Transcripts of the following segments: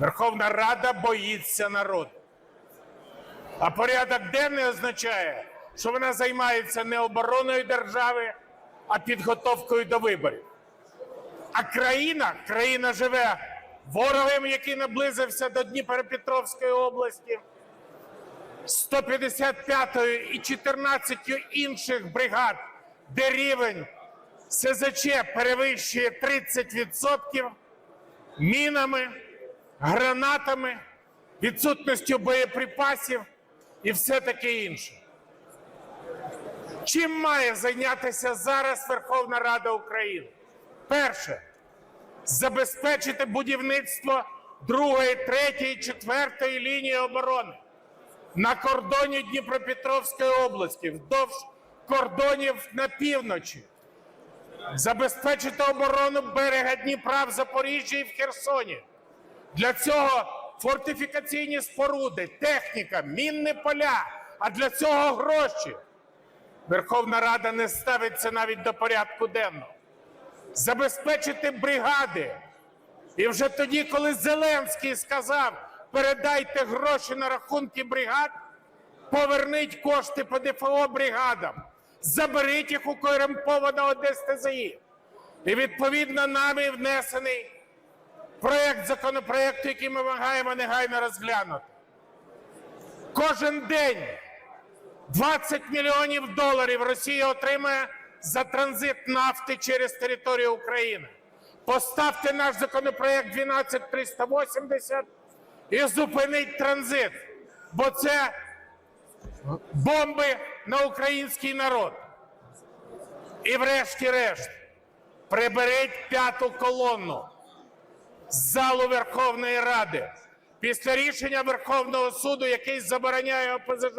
Верховна Рада боїться народу. А порядок денний означає, що вона займається не обороною держави, а підготовкою до виборів. А країна, країна живе ворогом, який наблизився до Дніпропетровської області, 155 і 14 інших бригад, де рівень СЗЧ перевищує 30%, мінами, гранатами, відсутністю боєприпасів і все таке інше. Чим має зайнятися зараз Верховна Рада України? Перше забезпечити будівництво другої, третьої, четвертої лінії оборони на кордоні Дніпропетровської області, вздовж кордонів на півночі, забезпечити оборону берега Дніпра в Запоріжжі і в Херсоні. Для цього фортифікаційні споруди, техніка, мінні поля, а для цього гроші. Верховна Рада не ставиться навіть до порядку денного. Забезпечити бригади. І вже тоді, коли Зеленський сказав, передайте гроші на рахунки бригад, поверніть кошти по ДФО бригадам, заберіть їх у корумпованого ДСТЗІ. І відповідно нами внесений проєкт законопроекту, який ми вимагаємо негайно розглянути. Кожен день 20 мільйонів доларів Росія отримає за транзит нафти через територію України. Поставте наш законопроект 12380 і зупиніть транзит, бо це бомби на український народ. І врешті-решт, приберіть п'яту колонну з залу Верховної Ради після рішення Верховного суду, який забороняє ОПЗЖ.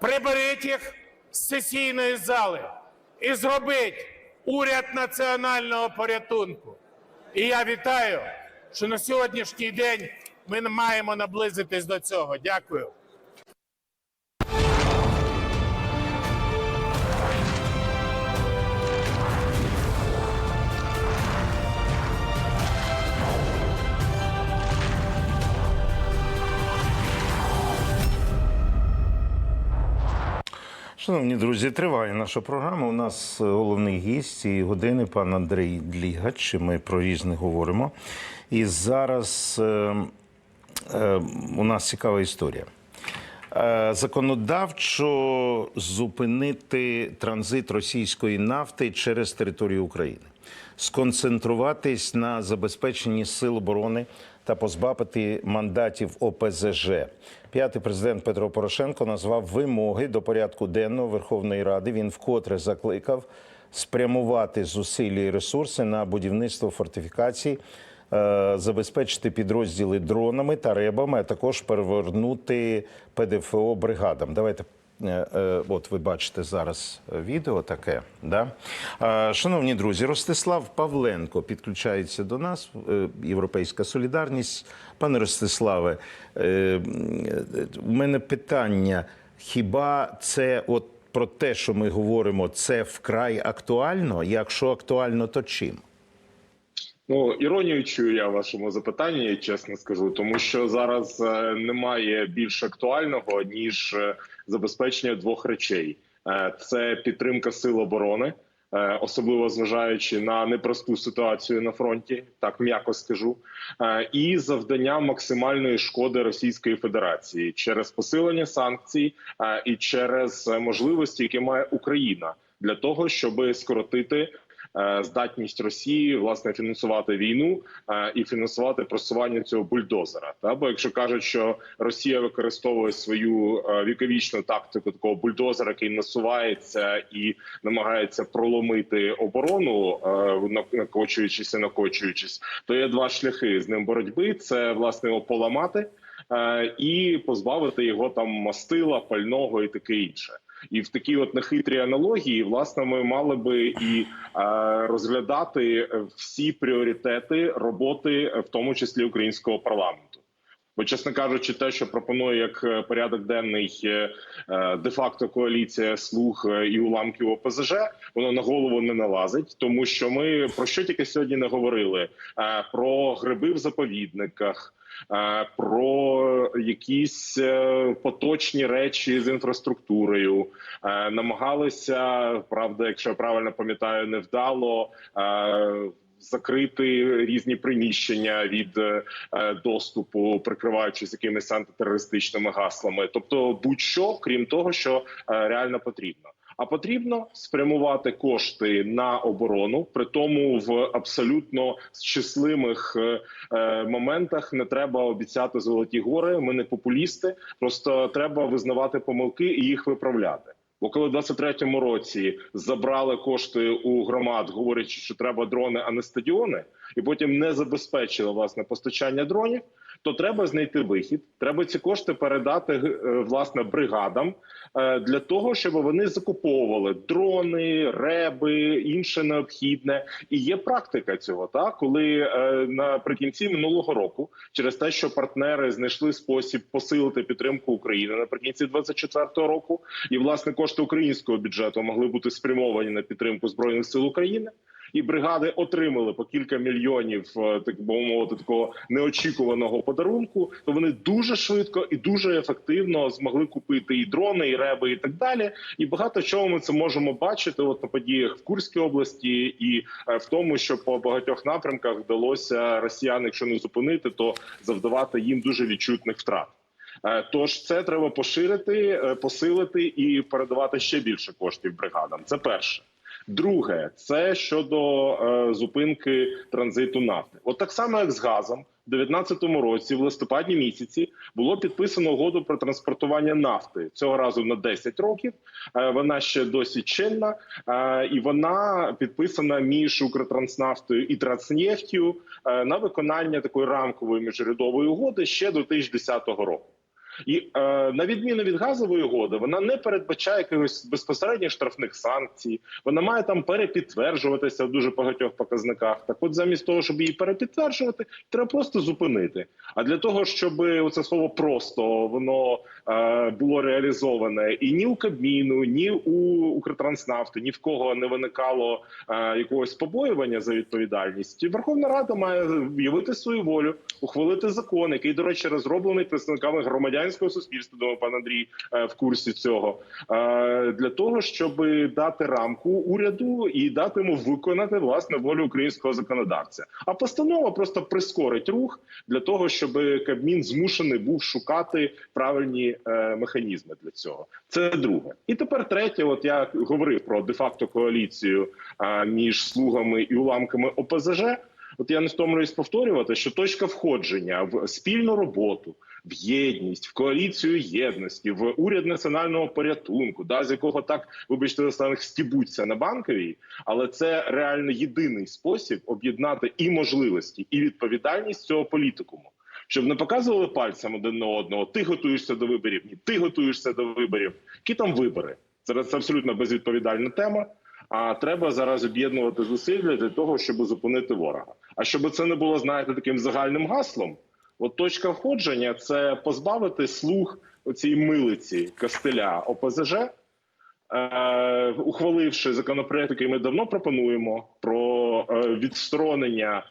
Приберіть їх з сесійної зали і зробіть уряд національного порятунку. І я вітаю, що на сьогоднішній день ми маємо наблизитись до цього. Дякую. Шановні друзі, триває наша програма. У нас е, головний гість цієї години, пан Андрій Длігач. Ми про різне говоримо. І зараз е, е, у нас цікава історія. Е, Законодавчо зупинити транзит російської нафти через територію України, сконцентруватись на забезпеченні сил оборони та позбавити мандатів ОПЗЖ. П'ятий президент Петро Порошенко назвав вимоги до порядку денного Верховної Ради. Він вкотре закликав спрямувати зусилля і ресурси на будівництво фортифікацій, е, забезпечити підрозділи дронами та ребами, а також перевернути ПДФО бригадам. Давайте. Е, е, От ви бачите зараз відео таке. Да? Е, Шановні друзі, Ростислав Павленко підключається до нас, е, Європейська Солідарність. Пане Ростиславе, е, у мене питання: хіба це от про те, що ми говоримо, це вкрай актуально? Якщо актуально, то чим? Ну, іронію чую я в вашому запитанні, чесно скажу, тому що зараз е, немає більш актуального ніж е, забезпечення двох речей: Е, це підтримка сил оборони, е, особливо зважаючи на непросту ситуацію на фронті, так м'яко скажу, е, і завдання максимальної шкоди Російської Федерації через посилення санкцій і через можливості, які має Україна для того, щоб скоротити здатність Росії власне фінансувати війну е, і фінансувати просування цього бульдозера. Та бо якщо кажуть, що Росія використовує свою е, віковічну тактику такого бульдозера, який насувається і намагається проломити оборону, е, накочуючись і накочуючись, то є два шляхи з ним боротьби: це власне його поламати. е, І позбавити його там мастила, пального і таке інше. І в такій от нехитрій аналогії, власне, ми мали би і е, розглядати всі пріоритети роботи, в тому числі українського парламенту. Бо, чесно кажучи, те, що пропонує як е, порядок денний е, е, де-факто коаліція слуг і уламків ОПЗЖ, воно на голову не налазить, тому що ми про що тільки сьогодні не говорили: про гриби в заповідниках. Про якісь поточні речі з інфраструктурою намагалися, правда, якщо я правильно пам'ятаю, невдало закрити різні приміщення від е, е, доступу, прикриваючись якимись антитерористичними гаслами, тобто будь-що, крім того, що е, реально потрібно. А потрібно спрямувати кошти на оборону, при тому в абсолютно щасливих моментах не треба обіцяти золоті гори. Ми не популісти, просто треба визнавати помилки і їх виправляти. Бо коли в 23-му році забрали кошти у громад, говорячи, що треба дрони, а не стадіони, і потім не забезпечили власне постачання дронів, то треба знайти вихід. Треба ці кошти передати е, власне бригадам е, для того, щоб вони закуповували дрони, реби, інше необхідне. І є практика цього, так коли е, наприкінці минулого року, через те, що партнери знайшли спосіб посилити підтримку України наприкінці 24-го року, і власне кошти українського бюджету могли бути спрямовані на підтримку збройних сил України. І бригади отримали по кілька мільйонів, е, так би мовити, такого неочікуваного подарунку. То вони дуже швидко і дуже ефективно змогли купити і дрони, і реби, і так далі. І багато чого ми це можемо бачити. От на подіях в Курській області, і е, в тому, що по багатьох напрямках вдалося росіян, якщо не зупинити, то завдавати їм дуже відчутних втрат. Е, Тож це треба поширити, посилити і передавати ще більше коштів бригадам. Це перше. Друге, це щодо е, зупинки транзиту нафти. От так само, як з газом, в 2019 році, в листопаді місяці, було підписано угоду про транспортування нафти цього разу на 10 років. Е, вона ще досі чинна, е, і вона підписана між Укртранснафтою і Транснефтю е, на виконання такої рамкової міжрядової угоди ще до 2010 року. І е, на відміну від газової угоди, вона не передбачає якихось безпосередніх штрафних санкцій. Вона має там перепідтверджуватися в дуже багатьох показниках. Так, от замість того, щоб її перепідтверджувати, треба просто зупинити. А для того, щоб це слово просто воно е, було реалізоване і ні у Кабміну, ні у Укртранснафти, ні в кого не виникало е, якогось побоювання за відповідальність. Верховна Рада має виявити свою волю, ухвалити закон, який, до речі, розроблений представниками громадянського суспільства. Думаю, пан Андрій е, в курсі цього е, для того, щоб дати рамку уряду і дати йому виконати власне волю українського законодавця. А постанова просто прискорить рух для того, щоб Кабмін змушений був шукати правильні е, механізми для цього. Це друге. І тепер третє. От я говорив про де-факто коаліцію між слугами і уламками ОПЗЖ. От я не втомлююсь повторювати, що точка входження в спільну роботу, в єдність, в коаліцію єдності, в уряд національного порятунку, да, з якого так, вибачте, за останніх стібуться на банковій, але це реально єдиний спосіб об'єднати і можливості, і відповідальність цього політикуму. Щоб не показували пальцем один на одного, ти готуєшся до виборів, ні, ти готуєшся до виборів. Які там вибори? Це, це абсолютно безвідповідальна тема. А треба зараз об'єднувати зусилля для того, щоб зупинити ворога. А щоб це не було, знаєте, таким загальним гаслом. От точка входження це позбавити слух оцій милиці Костеля ОПЗЖ, е, ухваливши законопроект, який ми давно пропонуємо, про е, відсторонення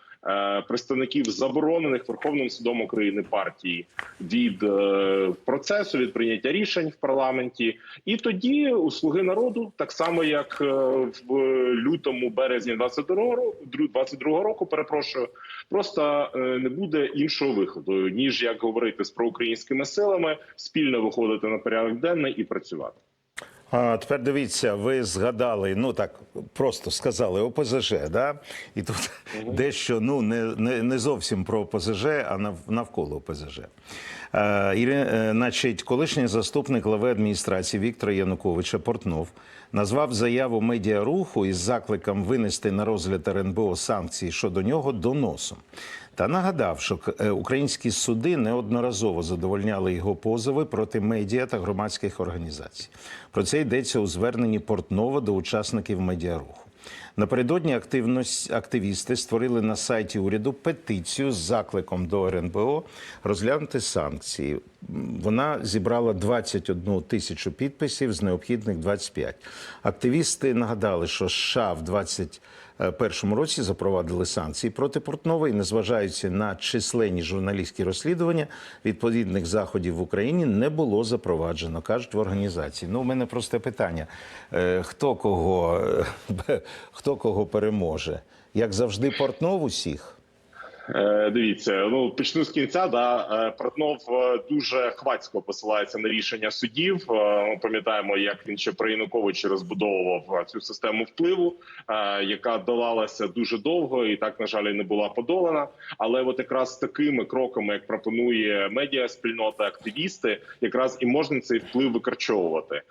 представників заборонених Верховним судом України партій від е, процесу від прийняття рішень в парламенті. І тоді у слуги народу, так само як е, в лютому, березні 22 року, 22 року, перепрошую, просто е, не буде іншого виходу ніж як говорити з проукраїнськими силами, спільно виходити на порядок денний і працювати. А тепер дивіться, ви згадали, ну так просто сказали ОПЗЖ, да? І тут дещо ну не, не, не зовсім про ОПЗЖ, а нав, навколо ОПЗЖ. Е, е, значить, колишній заступник глави адміністрації Віктора Януковича Портнов назвав заяву медіаруху із закликом винести на розгляд РНБО санкції щодо нього доносом. Та нагадав, що е, українські суди неодноразово задовольняли його позови проти медіа та громадських організацій. Про це йдеться у зверненні Портнова до учасників медіаруху. Напередодні активісти створили на сайті уряду петицію з закликом до РНБО розглянути санкції. Вона зібрала 21 тисячу підписів з необхідних 25. Активісти нагадали, що США в 2021 році запровадили санкції проти Портнова незважаючи на численні журналістські розслідування, відповідних заходів в Україні не було запроваджено, кажуть в організації. Ну, у мене просте питання: Е, хто кого, е, хто кого переможе? Як завжди, Портнов усіх? Е, Дивіться, ну почну з кінця. Да Е, Портнов е, дуже хвацько посилається на рішення судів. Ми пам'ятаємо, як він ще при Януковичі розбудовував цю систему впливу, яка долалася дуже довго, і так на жаль не була подолана. Але от якраз такими кроками, як пропонує медіаспільнота, активісти, якраз і можна цей вплив викорчовувати.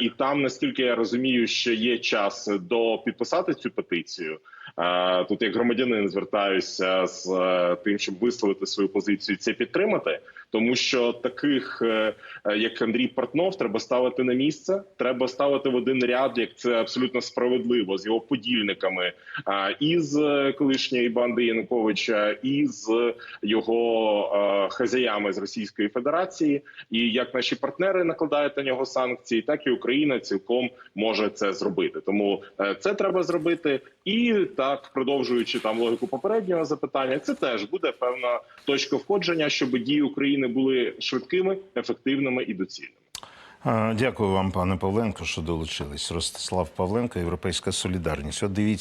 І там, наскільки я розумію, що є час до підписати цю петицію. Е, Тут як громадянин звертаюся з е, тим, щоб висловити свою позицію, це підтримати, тому що таких, е, як Андрій Портнов, треба ставити на місце. Треба ставити в один ряд, як це абсолютно справедливо з його подільниками, і з колишньої банди Януковича, і з його хазяями з Російської Федерації. І як наші партнери накладають на нього санкції, так і Україна цілком може це зробити. Тому це треба зробити. І так, продовжуючи там логіку попереднього запитання, це теж буде певна точка входження, щоб дії України були швидкими, ефективними і доцільними. Дякую вам, пане Павленко, що долучились. Ростислав Павленко, Європейська Солідарність. От дивіться.